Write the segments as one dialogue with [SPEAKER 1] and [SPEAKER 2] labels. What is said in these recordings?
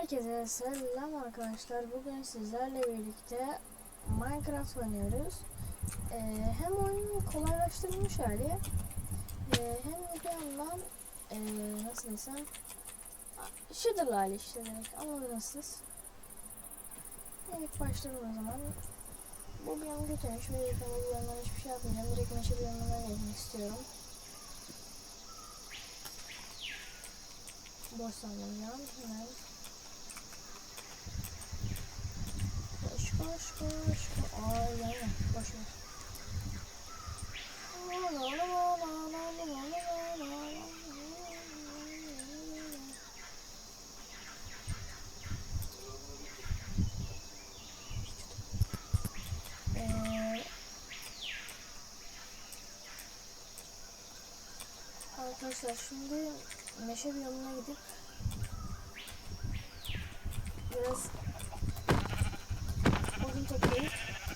[SPEAKER 1] Herkese selam arkadaşlar. Bugün sizlerle birlikte Minecraft oynuyoruz. Ee, hem oyunun kolaylaştırılmış hali e, hem bir yandan e, nasıl desem Shader'lı hali işte direkt anladınız siz. Evet başlayalım o zaman. Bu bir yanı kötüymüş. Yüzden bu yandan hiçbir şey yapmayacağım. Direkt meşe bir yanından geçmek istiyorum. Boş sanmayacağım. Hemen Boş boş. Aa yani boş boş. Arkadaşlar şimdi meşe bir yanına gidip biraz toplayıp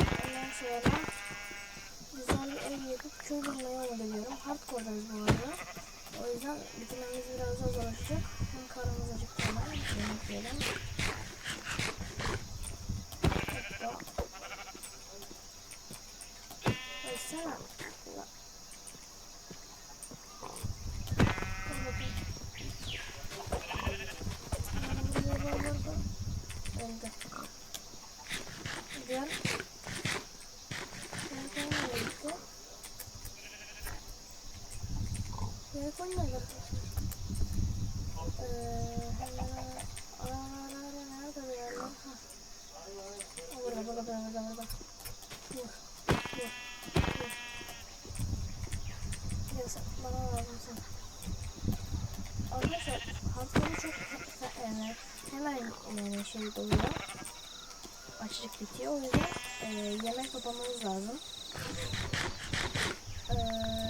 [SPEAKER 1] ondan sonra güzel bir ev yapıp köy bulmayı umut ediyorum. Hardcore'dayız bu arada. O yüzden bitirmemiz biraz daha zorlaşacak. Hem karnımız acıktı hemen. Yemek yiyelim. Hoppa. Versene. Hemen yani şey doluyor. Açlık bitiyor o yüzden e, yemek yapmamız lazım. Eee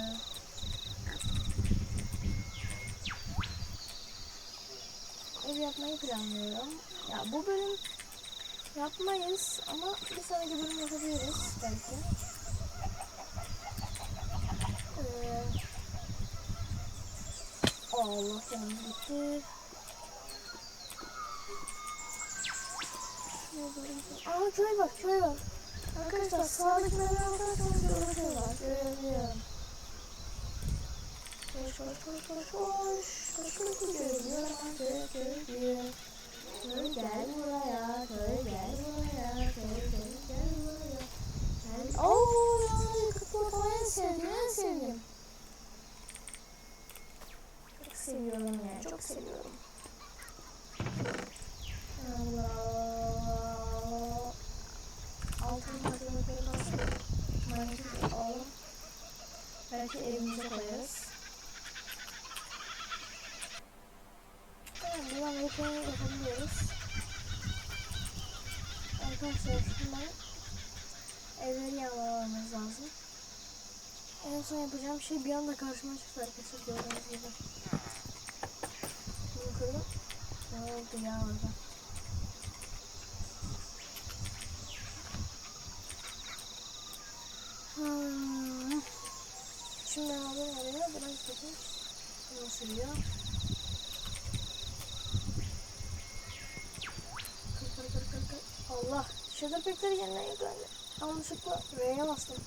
[SPEAKER 1] ev yapmayı planlıyorum. Ya bu bölüm yapmayız ama bir sonraki bölüm yapabiliriz belki. Ee, Allah canım gitti. Aa köy var köy var. Arkadaşlar meyve bakarsanız köy var. Görebiliyorum. Koş koş koş koş koş. Koş koş koş. Görüyorum köy köy köy. Köy gel buraya. Köy gel buraya. Köy köy gel buraya. Gel. Ooo ya kıpırdamayı en sevdiğim en sevdiğim. Çok seviyorum yani çok seviyorum. Allah. Mantık alalım. Belki evimize koyarız. Tamam, buradan yapımı yapabiliyoruz. Arkadaşlar hemen evleri yağmalamamız lazım. En son yapacağım şey bir anda karşıma çıktı arkadaşlar gördüğünüz gibi. Bunu kırdım. Ne oldu ya orada? Şimdi hava oluyor. Biraz kötü. Nasıl ya? Allah. Şurada pekleri yerine görmedim. Yanlışlıkla R'ye bastım.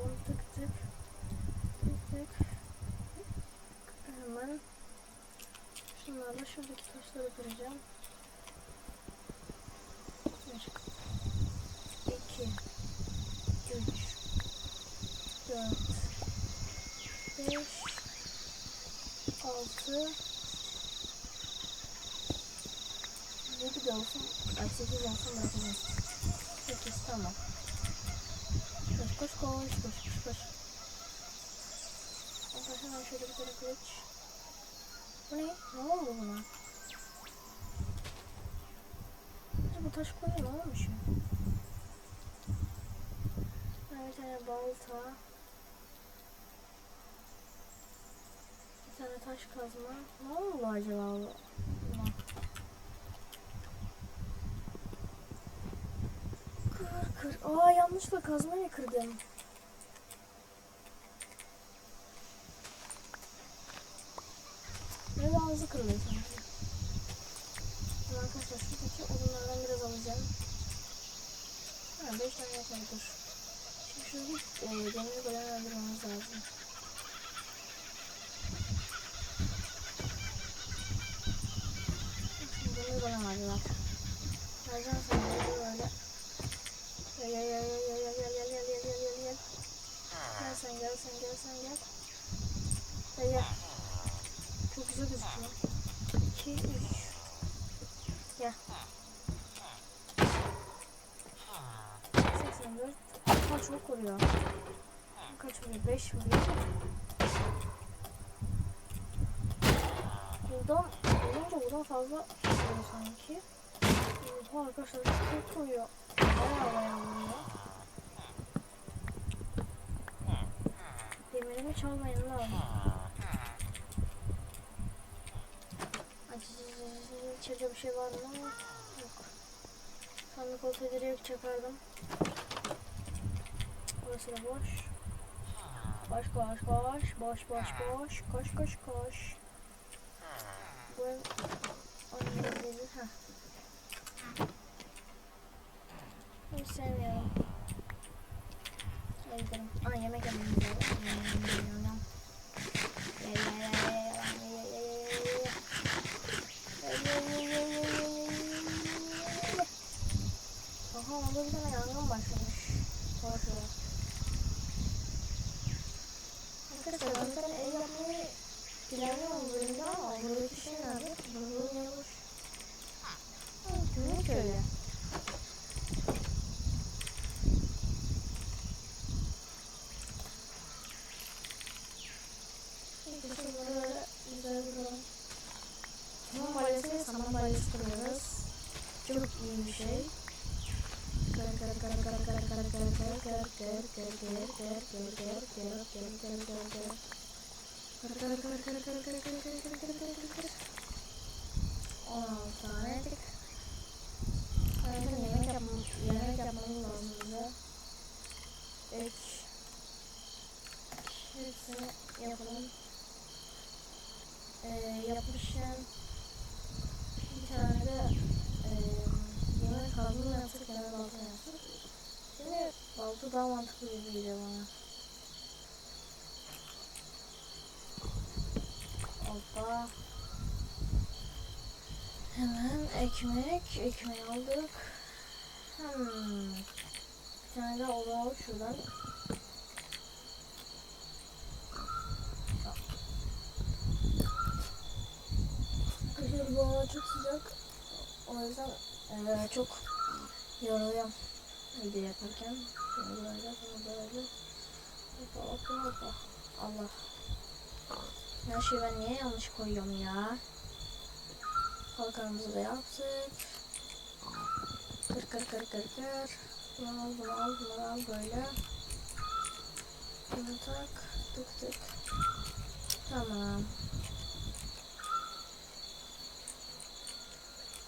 [SPEAKER 1] Yapalım tık tık. Tık tık. Hemen şunlarla şuradaki taşları kıracağım. Bir, iki, üç, dört, beş, altı, yedi de olsun, sekiz olsun bırakacağım. Sekiz tamam. Koş koş koş koş koş koş. Arkadaşlar hemen şöyle bir tane kılıç. Bu ne? Ne oldu buna? Bu taş koyun ne olmuş ya? Bir tane balta. Bir tane taş kazma. Ne oldu acaba bu? buna? Kır kır. Aa yanlışlıkla kazmayı kırdım. Daha hızlı kırılıyor sanki. Arkadaşlar şuradaki odunlardan biraz alacağım. Ha 5 tane yapmadı dur. Şimdi şurada e, demir golem öldürmemiz lazım. Demir golem. Vereceğim sana böyle böyle. Gel gel gel gel gel gel gel gel gel gel gel gel. Gel sen gel sen gel sen gel. Gel gel. Çok güzel gözüküyor. 2 3 Gel. 84 Kaç çok vuruyor? Kaç vuruyor? 5 vuruyor. Buradan olunca buradan fazla vuruyor sanki. Oha arkadaşlar çok vuruyor. Bayağı bayağı vuruyor. Demirimi çalmayın lan. İçeride bir şey var mı? Yok. Sandık olsaydı direkt çakardım. Burası da boş. Koş koş koş. Boş boş boş. Koş koş koş. Kır kır kır kır kır kır kır kır kır kır kır. On altı tane ettik. Zaten yemek yapmam, yemek yapmamız lazım bize. Üç. Hepsini yapalım. Ee, yapmışken bir tane de e, yemek kabını yapsak ya da balta yapsak. Şimdi balta daha mantıklı gibi geliyor bana. Hoppa. Hemen ekmek, ekmeği aldık. Hmm. Bir tane de oda al şuradan. Arkadaşlar bu hava çok sıcak. O yüzden eee, çok yoruluyorum video yaparken. Şunu böyle, bunu böyle. Hoppa hoppa hoppa. Allah. Her şeyi ben niye yanlış koyuyorum ya? Kalkanımızı da yaptık. Kır kır kır kır kır. Bunu al bunu al bunu al böyle. Bunu tak. Tık tık. Tamam.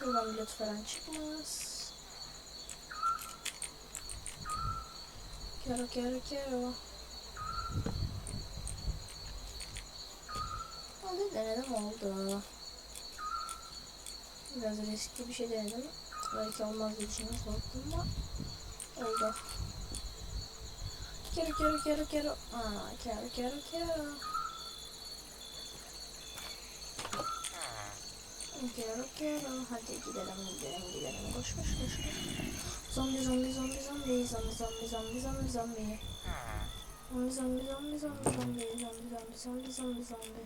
[SPEAKER 1] Buradan bilet falan çıkmaz. Kero kero kero. Hadi denedim oldu. Biraz riskli bir şey denedim. Belki olmaz düşündüm korktum ama oldu. Kero kero kero kero. Aa kero kero kero. Kero kero. Hadi gidelim gidelim gidelim. Koş koş koş koş. Zombi zombi zombi zombi zombi zombi zombi zombi zombi. Zombi zombi zombi zombi zombi zombi zombi zombi zombi zombi.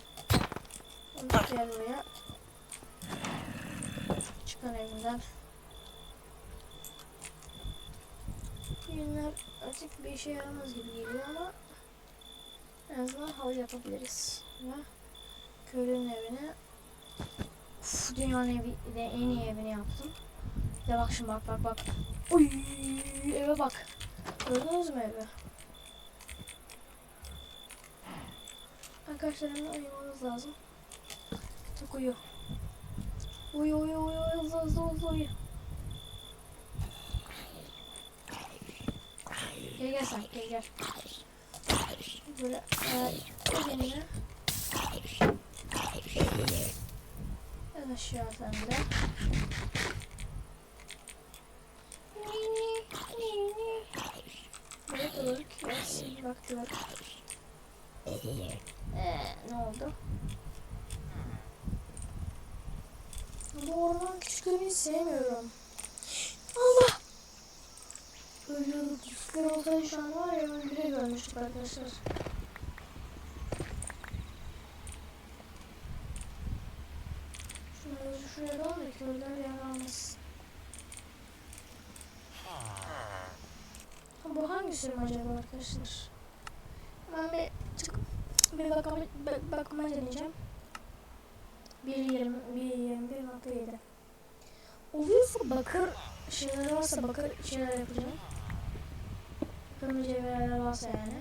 [SPEAKER 1] Gel buraya. Çıkan evinden. Günler artık bir işe yaramaz gibi geliyor ama en azından halı yapabiliriz. Ve köylünün evine dünyanın evi, de en iyi evini yaptım. De bak şimdi bak bak bak. Uy, eve bak. Gördünüz mü evi? Arkadaşlar hemen uyumamız lazım. Çok uyu. Uyu uyu uyu hızlı hızlı hızlı uyu. Gel gel sen gel gel. Böyle e, eline. En aşağı sen de. Böyle dururuk gelsin bak dururuk. Ee, ne oldu? Bu orman küçüklerini sevmiyorum. Allah! Ölüyorduk. Küçükler olsaydı şu an var ya öldüre görmüştük arkadaşlar. Şunları şuraya da da almasın. Ha, bu hangi sürüm acaba arkadaşlar? Ben bir çık bir bakma, bak, bakma deneyeceğim. 1.20 1.21.7 Oluyorsa bakır şeyler varsa bakır şeyler yapacağım. Kırmızı cevherler varsa yani.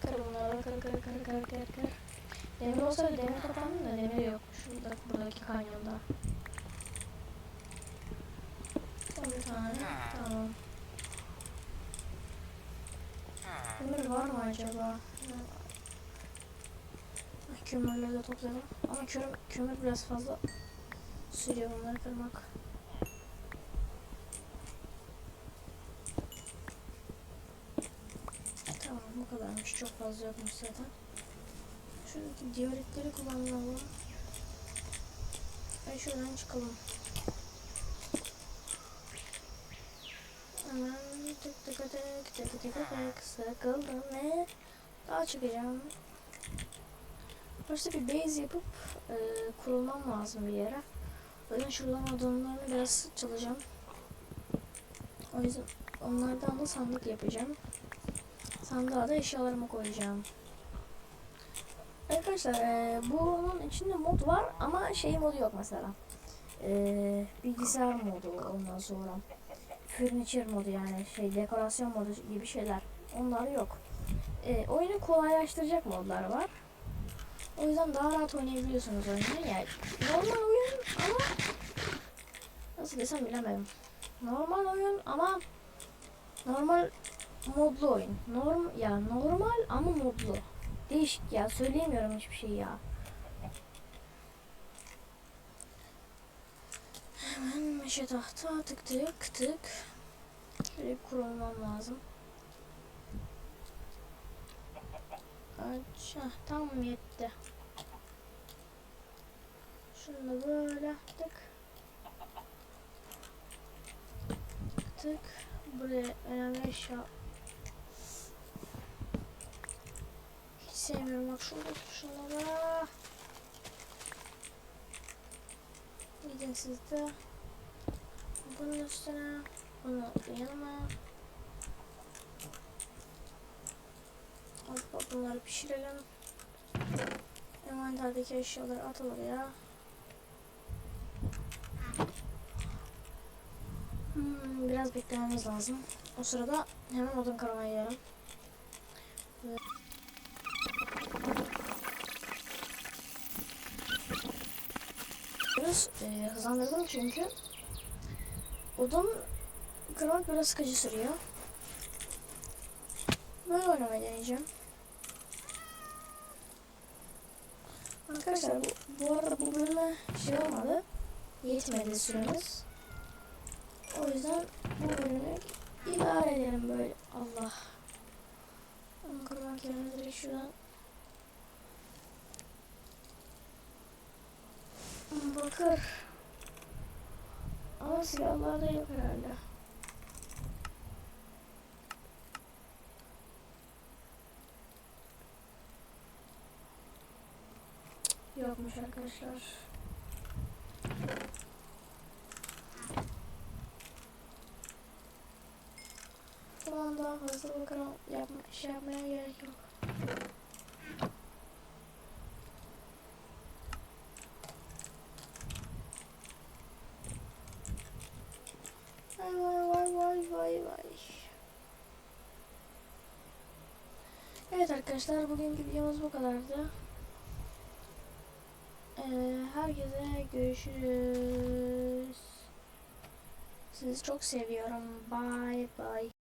[SPEAKER 1] Kır bunları kır kır kır kır kır kır. Demir olsaydı demir kapandı da demir yok. Şurada buradaki kanyonda. Son bir tane. Tamam. Demir var mı acaba? Kömürleri de toplayalım. Ama kömür, kömür biraz fazla sürüyor bunları kırmak. Tamam bu kadarmış. Çok fazla yokmuş zaten. Şuradaki diyoritleri kullanalım. Ay şuradan çıkalım. Hemen tık tık tık tık tık tık sıkıldım ve daha çıkacağım. Başta bir base yapıp e, kurulmam lazım bir yere. O yüzden şuradan odunlarını biraz çalacağım. O yüzden onlardan da sandık yapacağım. Sandığa da eşyalarımı koyacağım. Arkadaşlar e, bunun içinde mod var ama şey modu yok mesela. E, bilgisayar modu ondan sonra. Furniture modu yani şey dekorasyon modu gibi şeyler. Onlar yok. E, oyunu kolaylaştıracak modlar var. O yüzden daha rahat oynayabiliyorsunuz oyunu. Yani normal oyun ama nasıl desem bilemedim. Normal oyun ama normal modlu oyun. Norm ya normal ama modlu. Değişik ya söyleyemiyorum hiçbir şey ya. Hemen meşe tahta tık tık tık. Şöyle kurulmam lazım. Aç, tam yetti. Şunu da böyle tık. Tık. Buraya önemli eşya. Hiç sevmiyorum bak şurada şunlara. Gidin siz de. Bunun üstüne. Bunu yanıma. Bunları pişirelim. Envanterdeki eşyaları at oraya. Hmm, biraz beklememiz lazım. O sırada hemen odun kırmaya gidelim. Biraz e, hızlandırdım çünkü odun kırmak biraz sıkıcı sürüyor. Böyle oynamayı deneyeceğim. Arkadaşlar bu, bu arada bu bölüme şey olmadı. Yetmedi süremiz. O yüzden bu bölümü idare edelim böyle. Allah. Onu kırmak yerine direkt şuradan Bakır. Ama silahlarda yok herhalde. Yokmuş arkadaşlar. falan daha fazla bakan yapma, şey yapmaya gerek yok. Vay vay vay vay vay vay. Evet arkadaşlar bugünkü videomuz bu kadardı. Ee, herkese görüşürüz. Sizi çok seviyorum. Bye bye.